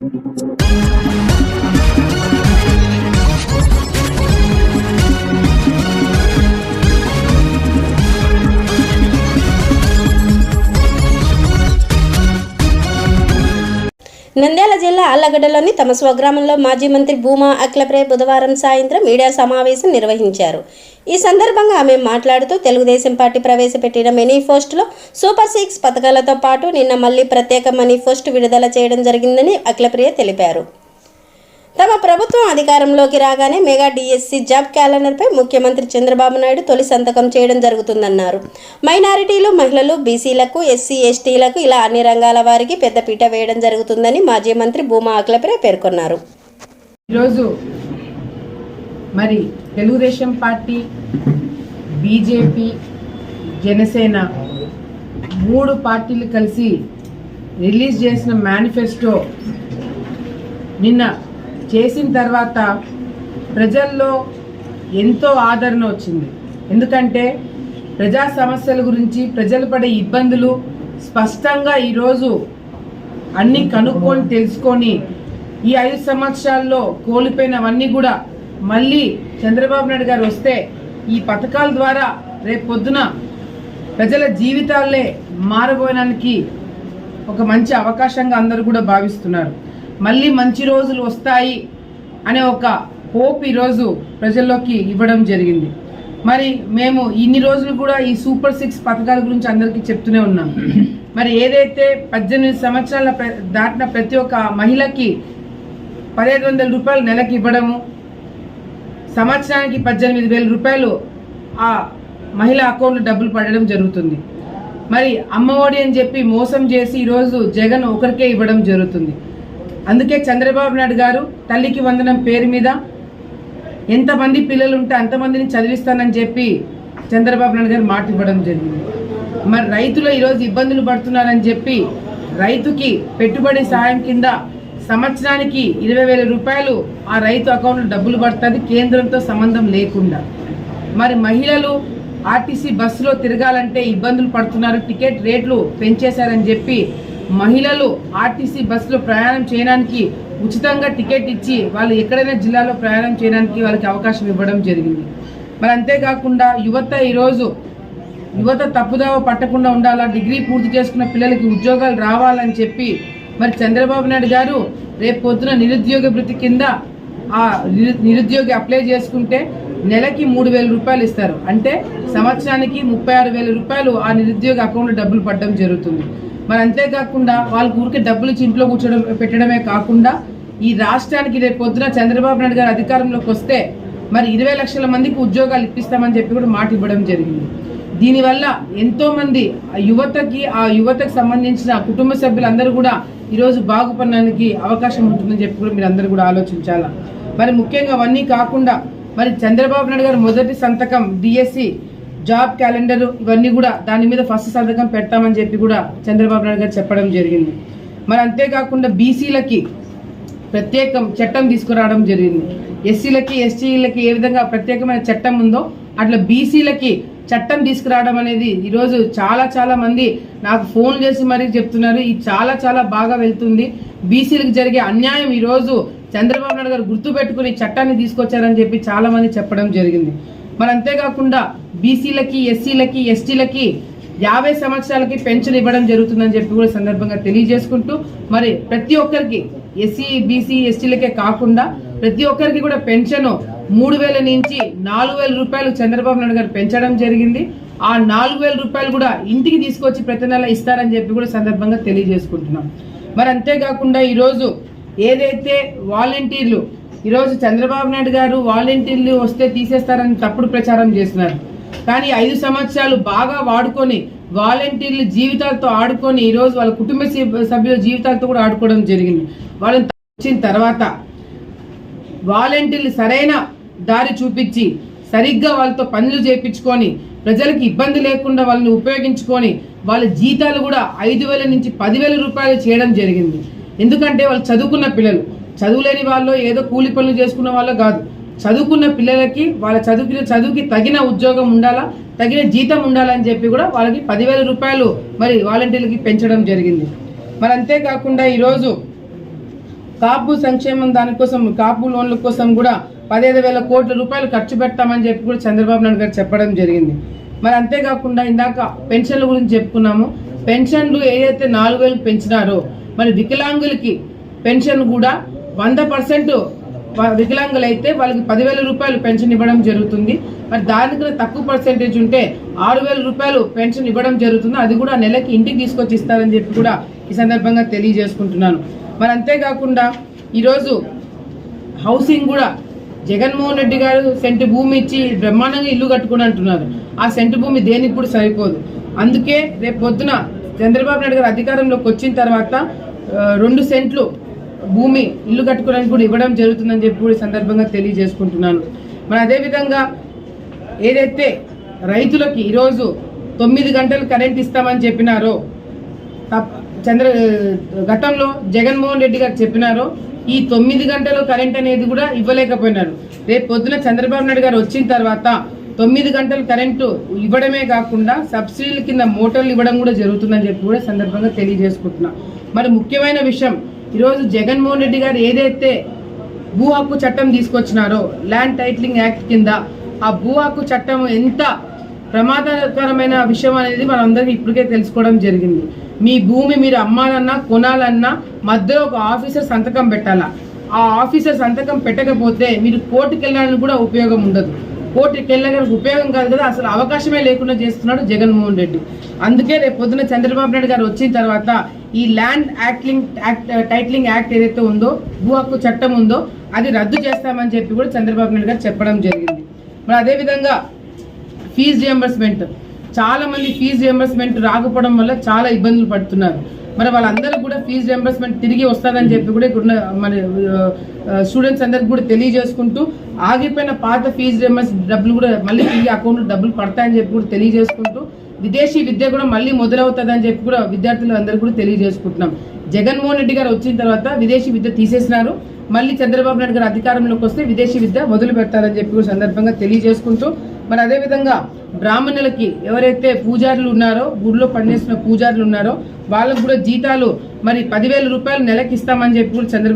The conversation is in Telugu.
Thank you. నంద్యాల జిల్లా అల్లగడ్డలోని తమ స్వగ్రామంలో మాజీ మంత్రి భూమా అఖిలప్రే బుధవారం సాయంత్రం మీడియా సమావేశం నిర్వహించారు. ఈ సందర్భంగా ఆమె మాట్లాడుతూ తెలుగుదేశం పార్టీ ప్రవేశపెట్టిన మేనిఫెస్టోలో సూపర్ సిక్స్ పథకాలతో పాటు నిన్న మళ్ళీ ప్రత్యేక మేనిఫెస్టో విడుదల చేయడం జరిగిందని అఖిలప్రియ తెలిపారు. తమ ప్రభుత్వం అధికారంలోకి రాగానే మెగా డిఎస్సి జాబ్ క్యాలెండర్పై ముఖ్యమంత్రి చంద్రబాబు నాయుడు తొలి సంతకం చేయడం జరుగుతుందన్నారు. మైనారిటీలు మహిళలు బీసీలకు ఎస్సీ ఎస్టీలకు ఇలా అన్ని రంగాల వారికి పెద్దపీట వేయడం జరుగుతుందని మాజీ మంత్రి భూమా ఆకులపై పేర్కొన్నారు. ఈరోజు మరి తెలుగుదేశం పార్టీ బీజేపీ జనసేన మూడు పార్టీలు కలిసి రిలీజ్ చేసిన మేనిఫెస్టో నిన్న చేసిన తర్వాత ప్రజల్లో ఎంతో ఆదరణ వచ్చింది. ఎందుకంటే ప్రజా సమస్యల గురించి ప్రజలు పడే ఇబ్బందులు స్పష్టంగా ఈరోజు అన్ని కనుక్కొని తెలుసుకొని ఈ ఐదు సంవత్సరాల్లో కోల్పోయినవన్నీ కూడా మళ్ళీ చంద్రబాబు నాయుడు గారు వస్తే ఈ పథకాల ద్వారా రేపు పొద్దున ప్రజల జీవితాలే మారబోయడానికి ఒక మంచి అవకాశంగా అందరూ కూడా భావిస్తున్నారు. మళ్ళీ మంచి రోజులు వస్తాయి అనే ఒక హోప్ ఈరోజు ప్రజల్లోకి ఇవ్వడం జరిగింది. మరి మేము ఇన్ని రోజులు కూడా ఈ సూపర్ సిక్స్ పథకాల గురించి అందరికీ చెప్తూనే ఉన్నాం. మరి ఏదైతే పద్దెనిమిది సంవత్సరాల దాటిన ప్రతి ఒక్క మహిళకి పదిహేడు వందల రూపాయలు నెలకి ఇవ్వడము సంవత్సరానికి పద్దెనిమిది వేల రూపాయలు ఆ మహిళ అకౌంట్లో డబ్బులు పడడం జరుగుతుంది. మరి అమ్మఒడి అని చెప్పి మోసం చేసి ఈరోజు జగన్ ఒకరికే ఇవ్వడం జరుగుతుంది. అందుకే చంద్రబాబు నాయుడు గారు తల్లికి వందనం పేరు మీద ఎంతమంది పిల్లలు ఉంటే అంతమందిని చదివిస్తానని చెప్పి చంద్రబాబు నాయుడు గారు మాట ఇవ్వడం జరిగింది. మరి రైతులు ఈరోజు ఇబ్బందులు పడుతున్నారని చెప్పి రైతుకి పెట్టుబడి సాయం కింద సంవత్సరానికి ఇరవై వేల రూపాయలు ఆ రైతు అకౌంట్లో డబ్బులు పడుతుంది కేంద్రంతో సంబంధం లేకుండా. మరి మహిళలు ఆర్టీసీ బస్సులో తిరగాలంటే ఇబ్బందులు పడుతున్నారు టికెట్ రేట్లు పెంచేశారని చెప్పి మహిళలు ఆర్టీసీ బస్సులో ప్రయాణం చేయడానికి ఉచితంగా టికెట్ ఇచ్చి వాళ్ళు ఎక్కడైనా జిల్లాలో ప్రయాణం చేయడానికి వాళ్ళకి అవకాశం ఇవ్వడం జరిగింది. మరి అంతేకాకుండా యువత ఈరోజు యువత తప్పుదావ పట్టకుండా ఉండాలా డిగ్రీ పూర్తి చేసుకున్న పిల్లలకి ఉద్యోగాలు రావాలని చెప్పి మరి చంద్రబాబు నాయుడు గారు రేపు పొద్దున నిరుద్యోగ భృతి కింద ఆ నిరు- నిరుద్యోగి అప్లై చేసుకుంటే నెలకి మూడు వేల రూపాయలు ఇస్తారు. అంటే సంవత్సరానికి ముప్పై ఆరు వేల రూపాయలు ఆ నిరుద్యోగ అకౌంట్లో డబ్బులు పడడం జరుగుతుంది. మరి అంతేకాకుండా వాళ్ళ ఊరికే డబ్బులు ఇచ్చి ఇంట్లో కూర్చోడం పెట్టడమే కాకుండా ఈ రాష్ట్రానికి రేపు పొద్దున చంద్రబాబు నాయుడు గారు అధికారంలోకి వస్తే మరి ఇరవై లక్షల మందికి ఉద్యోగాలు ఇప్పిస్తామని చెప్పి కూడా మాట ఇవ్వడం జరిగింది. దీనివల్ల ఎంతోమంది ఆ యువతకి ఆ యువతకు సంబంధించిన కుటుంబ సభ్యులందరూ కూడా ఈరోజు బాగుపడడానికి అవకాశం ఉంటుందని చెప్పి కూడా మీరు అందరూ కూడా ఆలోచించాలా? మరి ముఖ్యంగా అవన్నీ కాకుండా మరి చంద్రబాబు నాయుడు గారు మొదటి సంతకం డిఎస్సి జాబ్ క్యాలెండర్ ఇవన్నీ కూడా దాని మీద ఫస్ట్ సంతకం పెడతామని చెప్పి కూడా చంద్రబాబు నాయుడు గారు చెప్పడం జరిగింది. మరి అంతేకాకుండా బీసీలకి ప్రత్యేకం చట్టం తీసుకురావడం జరిగింది. ఎస్సీలకి ఎస్టీలకి ఏ విధంగా ప్రత్యేకమైన చట్టం ఉందో అట్లా బీసీలకి చట్టం తీసుకురావడం అనేది ఈరోజు చాలా చాలా మంది నాకు ఫోన్ చేసి మరీ చెప్తున్నారు. ఇది చాలా చాలా బాగా వెళ్తుంది. బీసీలకు జరిగే అన్యాయం ఈరోజు చంద్రబాబు నాయుడు గారు గుర్తుపెట్టుకుని చట్టాన్ని తీసుకొచ్చారని చెప్పి చాలా మంది చెప్పడం జరిగింది. మరి అంతేకాకుండా బీసీలకి ఎస్సీలకి ఎస్టీలకి యాభై సంవత్సరాలకి పెన్షన్ ఇవ్వడం జరుగుతుందని చెప్పి కూడా సందర్భంగా తెలియజేసుకుంటూ మరి ప్రతి ఒక్కరికి ఎస్సీ బీసీ ఎస్టీలకే కాకుండా ప్రతి ఒక్కరికి కూడా పెన్షన్ మూడు వేల నుంచి నాలుగు వేల రూపాయలు చంద్రబాబు నాయుడు గారు పెంచడం జరిగింది. ఆ నాలుగు వేల రూపాయలు కూడా ఇంటికి తీసుకొచ్చి ప్రతి నెల ఇస్తారని చెప్పి కూడా సందర్భంగా తెలియజేసుకుంటున్నాం. మరి అంతేకాకుండా ఈరోజు ఏదైతే వాలంటీర్లు ఈరోజు చంద్రబాబు నాయుడు గారు వాలంటీర్లు వస్తే తీసేస్తారని తప్పుడు ప్రచారం చేస్తున్నారు. కానీ ఐదు సంవత్సరాలు బాగా వాడుకొని వాలంటీర్లు జీవితాలతో ఆడుకొని ఈరోజు వాళ్ళ కుటుంబ సభ్యుల జీవితాలతో కూడా ఆడుకోవడం జరిగింది. వాళ్ళని వచ్చిన తర్వాత వాలంటీర్లు సరైన దారి చూపించి సరిగ్గా వాళ్ళతో పనులు చేపించుకొని ప్రజలకు ఇబ్బంది లేకుండా వాళ్ళని ఉపయోగించుకొని వాళ్ళ జీతాలు కూడా ఐదు వేల నుంచి పదివేల రూపాయలు చేయడం జరిగింది. ఎందుకంటే వాళ్ళు చదువుకున్న పిల్లలు. చదువులేని వాళ్ళు ఏదో కూలి పనులు చేసుకున్న వాళ్ళు కాదు. చదువుకున్న పిల్లలకి వాళ్ళ చదువుకి చదువుకి తగిన ఉద్యోగం ఉండాలా తగిన జీతం ఉండాలని చెప్పి కూడా వాళ్ళకి పదివేల రూపాయలు మరి వాలంటీర్లకి పెంచడం జరిగింది. మరి అంతేకాకుండా ఈరోజు కాపు సంక్షేమం దానికోసం కాపు లోన్ల కోసం కూడా పదిహేను వేల కోట్ల రూపాయలు ఖర్చు పెట్టామని చెప్పి కూడా చంద్రబాబు నాయుడు గారు చెప్పడం జరిగింది. మరి అంతేకాకుండా ఇందాక పెన్షన్ల గురించి చెప్పుకున్నాము. పెన్షన్లు ఏదైతే నాలుగు వేలు పెంచినారో మరి వికలాంగులకి పెన్షన్ కూడా వంద పర్సెంట్ వికలాంగులు అయితే వాళ్ళకి పదివేల రూపాయలు పెన్షన్ ఇవ్వడం జరుగుతుంది. మరి దానికన్నా తక్కువ పర్సెంటేజ్ ఉంటే ఆరు వేల రూపాయలు పెన్షన్ ఇవ్వడం జరుగుతుంది అది కూడా నెలకి ఇంటికి తీసుకొచ్చి ఇస్తారని చెప్పి కూడా ఈ సందర్భంగా తెలియజేసుకుంటున్నాను. మరి అంతేకాకుండా ఈరోజు హౌసింగ్ కూడా జగన్మోహన్ రెడ్డి గారు సెంటు భూమి ఇచ్చి బ్రహ్మాండంగా ఇల్లు కట్టుకుని అంటున్నారు. ఆ సెంటు భూమి దేనికి కూడా సరిపోదు. అందుకే రేపు పొద్దున చంద్రబాబు నాయుడు గారు అధికారంలోకి వచ్చిన తర్వాత రెండు సెంట్లు భూమి ఇల్లు కట్టుకోవడానికి కూడా ఇవ్వడం జరుగుతుందని చెప్పి కూడా సందర్భంగా తెలియజేసుకుంటున్నాను. మరి అదేవిధంగా ఏదైతే రైతులకి ఈరోజు తొమ్మిది గంటలు కరెంట్ ఇస్తామని చెప్పినారో చంద్ర గతంలో జగన్మోహన్ రెడ్డి గారు చెప్పినారో ఈ తొమ్మిది గంటలు కరెంట్ అనేది కూడా ఇవ్వలేకపోయినారు. రేపు పొద్దున చంద్రబాబు నాయుడు గారు వచ్చిన తర్వాత తొమ్మిది గంటలు కరెంటు ఇవ్వడమే కాకుండా సబ్సిడీల కింద మోటార్లు ఇవ్వడం కూడా జరుగుతుందని చెప్పి కూడా సందర్భంగా తెలియజేసుకుంటున్నా. మరి ముఖ్యమైన విషయం ఈరోజు జగన్మోహన్ రెడ్డి గారు ఏదైతే భూ హక్కు చట్టం తీసుకొచ్చినారో ల్యాండ్ టైటిలింగ్ యాక్ట్ కింద ఆ భూ హక్కు చట్టం ఎంత ప్రమాదకరమైన విషయం అనేది మనందరికీ ఇప్పటికే తెలుసుకోవడం జరిగింది. మీ భూమి మీరు అమ్మాలన్నా కొనాలన్నా మధ్యలో ఒక ఆఫీసర్ సంతకం పెట్టాలా? ఆ ఆఫీసర్ సంతకం పెట్టకపోతే మీరు కోర్టుకి వెళ్ళడానికి కూడా ఉపయోగం ఉండదు. కోర్టుకి వెళ్ళడానికి ఉపయోగం కాదు కదా అసలు అవకాశమే లేకుండా చేస్తున్నాడు జగన్మోహన్ రెడ్డి. అందుకే రేపు పొద్దున చంద్రబాబు నాయుడు గారు వచ్చిన తర్వాత ఈ land acting act titling act ఏదైతే ఉందో భూ హక్కు చట్టం ఉందో అది రద్దు చేస్తామని చెప్పి కూడా చంద్రబాబు నాయుడు గారు చెప్పడం జరిగింది. మరి అదేవిధంగా ఫీజు రియంబర్స్మెంట్. చాలా మంది ఫీజు రియంబర్స్మెంట్ రాకపోవడం వల్ల చాలా ఇబ్బందులు పడుతున్నారు. మరి వాళ్ళందరూ కూడా ఫీజు రియంబర్స్మెంట్ తిరిగి వస్తుందని చెప్పి కూడా ఇక్కడ మరి మన స్టూడెంట్స్ అందరికి కూడా తెలియజేసుకుంటూ ఆగిపోయిన పాత ఫీజు రియంబర్స్ డబ్బులు కూడా మళ్ళీ తిరిగి అకౌంట్లో డబ్బులు పడతాయని చెప్పి కూడా తెలియజేసుకుంటూ విదేశీ విద్య కూడా మళ్ళీ మొదలవుతుందని చెప్పి కూడా విద్యార్థులు అందరూ కూడా తెలియజేసుకుంటున్నాం. జగన్మోహన్ రెడ్డి గారు వచ్చిన తర్వాత విదేశీ విద్య తీసేసినారు. మళ్ళీ చంద్రబాబు నాయుడు గారు అధికారంలోకి వస్తే విదేశీ విద్య మొదలు పెడతారని చెప్పి కూడా సందర్భంగా తెలియజేసుకుంటూ మరి అదేవిధంగా బ్రాహ్మణులకి ఎవరైతే పూజారులు ఉన్నారో గుడిలో పనిచేసిన పూజారులు ఉన్నారో వాళ్ళకు కూడా జీతాలు మరి పదివేల రూపాయలు నెలకి ఇస్తామని చెప్పి కూడా చంద్రబాబు